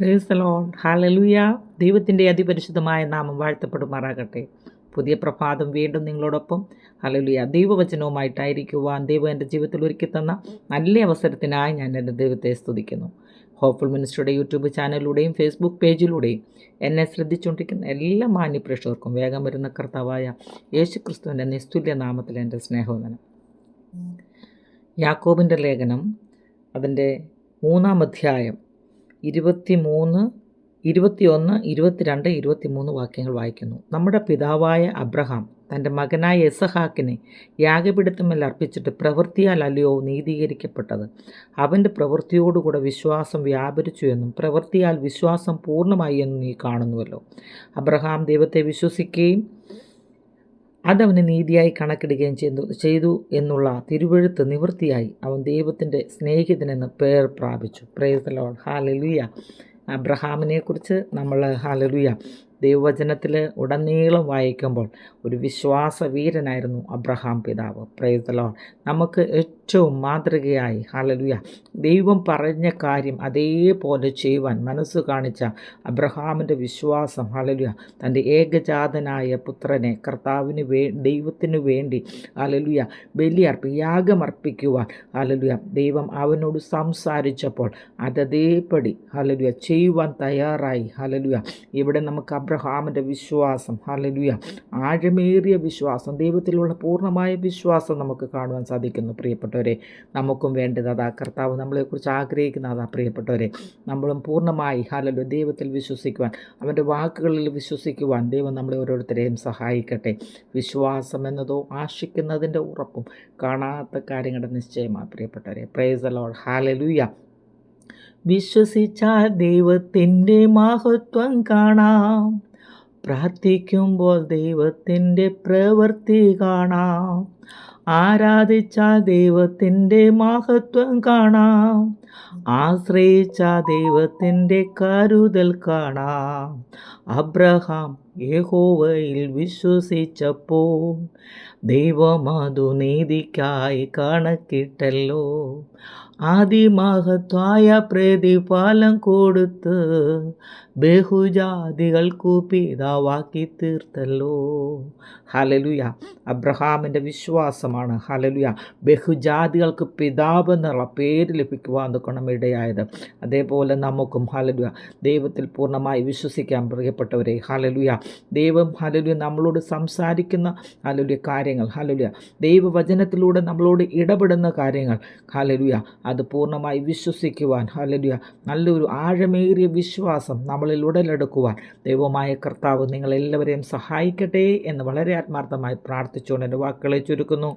Praise the Lord ഹാലലുയ ദൈവത്തിന്റെ അതിപരിശുദ്ധമായ നാമം വാഴ്ത്തപ്പെടുമാറാകട്ടെ. പുതിയ പ്രഭാതം വീണ്ടും നിങ്ങളോടൊപ്പം. ഹലലുയ ദൈവവചനവുമായിട്ടായിരിക്കുവാൻ ദൈവം എന്റെ ജീവിതത്തിൽ ഒരുക്കി തന്ന നല്ല അവസരത്തിനായി ഞാൻ എന്റെ ദൈവത്തെ സ്തുതിക്കുന്നു. ഹോപ്പ്ഫുൾ മിനിസ്റ്ററുടെ യൂട്യൂബ് ചാനലിലൂടെയും ഫേസ്ബുക്ക് പേജിലൂടെയും എന്നെ ശ്രദ്ധിച്ചുകൊണ്ടിരിക്കുന്ന എല്ലാ മാന്യപ്രേക്ഷകർക്കും വേഗം വരുന്ന കർത്താവായ യേശു ക്രിസ്തുവിന്റെ നിസ്തുല്യ നാമത്തിൽ എന്റെ സ്നേഹവന്ദനം. യാക്കോബിന്റെ ലേഖനം അതിന്റെ മൂന്നാം അധ്യായം ഇരുപത്തി മൂന്ന് ഇരുപത്തിയൊന്ന് ഇരുപത്തിരണ്ട് ഇരുപത്തിമൂന്ന് വാക്യങ്ങൾ വായിക്കുന്നു. നമ്മുടെ പിതാവായ അബ്രഹാം തന്റെ മകനായ എസഹാക്കിനെ യാഗപിടുത്തമല്ല അർപ്പിച്ചിട്ട് പ്രവൃത്തിയാൽ അല്ലയോ നീതീകരിക്കപ്പെട്ടത്. അവന്റെ പ്രവൃത്തിയോടുകൂടെ വിശ്വാസം വ്യാപരിച്ചു എന്നും പ്രവൃത്തിയാൽ വിശ്വാസം പൂർണമായി എന്നും നീ കാണുന്നുവല്ലോ. അബ്രഹാം ദൈവത്തെ വിശ്വസിക്കുകയും അതവന് നീതിയായി കണക്കിടുകയും ചെയ്തു ചെയ്തു എന്നുള്ള തിരുവഴുത്ത് നിവൃത്തിയായി അവൻ ദൈവത്തിന്റെ സ്നേഹിതനെന്ന് പേർ പ്രാപിച്ചു. പ്രേസ് ഹാലലുയ അബ്രഹാമിനെക്കുറിച്ച് നമ്മൾ ഹാലലുയ ദൈവവചനത്തിൽ ഉടനീളം വായിക്കുമ്പോൾ ഒരു വിശ്വാസവീരനായിരുന്നു അബ്രഹാം പിതാവ്. പ്രേതലോ നമുക്ക് ഏറ്റവും മാതൃകയായി ഹാലലുയ ദൈവം പറഞ്ഞ കാര്യം അതേപോലെ ചെയ്യുവാൻ മനസ്സ് കാണിച്ച അബ്രഹാമിന്റെ വിശ്വാസം ഹാലലുയ തന്റെ ഏകജാതനായ പുത്രനെ കർത്താവിന് വേ ദൈവത്തിന് വേണ്ടി ഹാലലുയ ബലിയർപ്പി യാഗമർപ്പിക്കുവാൻ ഹാലലുയ ദൈവം അവനോട് സംസാരിച്ചപ്പോൾ അതതേപടി ഹാലലുയ ചെയ്യുവാൻ തയ്യാറായി ഹാലലുയ ഇവിടെ നമുക്ക് അബ്രഹാമിന്റെ വിശ്വാസം. ഹലലുയ ആഴമേറിയ വിശ്വാസം. ദൈവത്തിലുള്ള പൂർണമായ വിശ്വാസം നമുക്ക് കാണുവാൻ സാധിക്കുന്നു. പ്രിയപ്പെട്ടവരെ നമുക്കും വേണ്ടത് അതാ. കർത്താവ് നമ്മളെക്കുറിച്ച് ആഗ്രഹിക്കുന്ന അതാ പ്രിയപ്പെട്ടവരെ. നമ്മളും പൂർണമായി ഹലലു ദൈവത്തിൽ വിശ്വസിക്കുവാൻ അവന്റെ വാക്കുകളിൽ വിശ്വസിക്കുവാൻ ദൈവം നമ്മളെ ഓരോരുത്തരെയും സഹായിക്കട്ടെ. വിശ്വാസം എന്നതോ ആശിക്കുന്നതിന്റെ ഉറപ്പും കാണാത്ത കാര്യങ്ങളുടെ നിശ്ചയമാണ് പ്രിയപ്പെട്ടവരെ. പ്രേസ് അലോഡ് ഹാലലുയ വിശ്വസിച്ചാൽ ദൈവത്തിന്റെ മഹത്വം കാണാം. പ്രാർത്ഥിക്കുമ്പോൾ ദൈവത്തിന്റെ പ്രവൃത്തി കാണാം. ആരാധിച്ച ദൈവത്തിന്റെ മഹത്വം കാണാം. ആശ്രയിച്ചാൽ ദൈവത്തിന്റെ കരുതൽ കാണാം. അബ്രഹാം യഹോവയിൽ വിശ്വസിച്ചപ്പോൾ ദൈവം അതു നീതിക്കായി കണക്കിട്ടല്ലോ. ആദിമഹത്വായ പ്രതിഫലം കൊടുത്ത് ബഹുജാതികൾക്കു പിതാവാക്കി തീർത്തല്ലോ. ഹലലുയ അബ്രഹാമിന്റെ വിശ്വാസമാണ്. ഹലലുയ ബഹുജാതികൾക്ക് പിതാവ് എന്നുള്ള പേര് ലഭിക്കുവാൻ തൊക്കണം ഇടയായത്. അതേപോലെ നമുക്കും ഹലലുയ ദൈവത്തിൽ പൂർണമായി വിശ്വസിക്കാൻ പ്രിയപ്പെട്ടവരെ ഹലലുയ ദൈവം ഹലലുയ നമ്മളോട് സംസാരിക്കുന്ന ഹലലുയ കാര്യങ്ങൾ. ഹലലുയ ദൈവവചനത്തിലൂടെ നമ്മളോട് ഇടപെടുന്ന കാര്യങ്ങൾ. ഹലലുയ അത് പൂർണമായി വിശ്വസിക്കുവാൻ ഹലലുയ നല്ലൊരു ആഴമേറിയ വിശ്വാസം നമ്മളിൽ ഉടലെടുക്കുവാൻ ദൈവമായ കർത്താവ് നിങ്ങളെല്ലാവരെയും സഹായിക്കട്ടെ എന്ന് വളരെ ആത്മാർത്ഥമായി പ്രാർത്ഥിച്ചുകൊണ്ട് എന്റെ വാക്കുകളെ ചുരുക്കുന്നു.